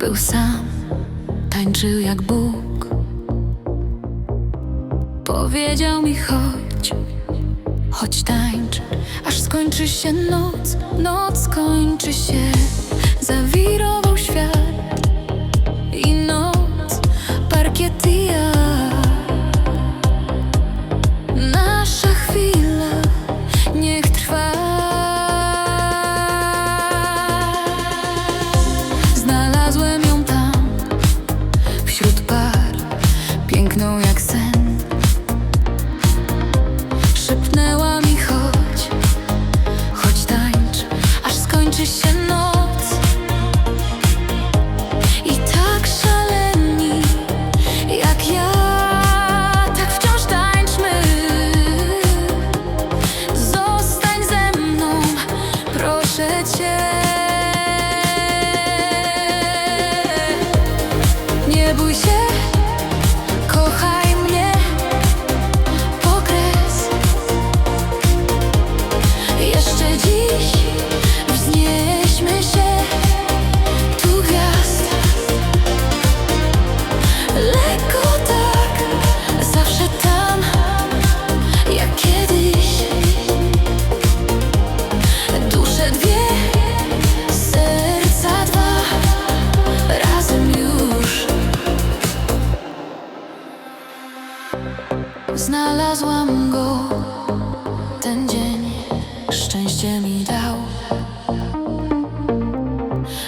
Był sam, tańczył jak Bóg. Powiedział mi chodź, chodź tańcz, aż skończy się noc, noc skończy się. Piękną jak sen. Znalazłam go ten dzień, szczęście mi dał.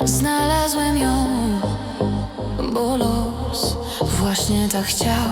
Znalazłem ją, bo los właśnie tak chciał.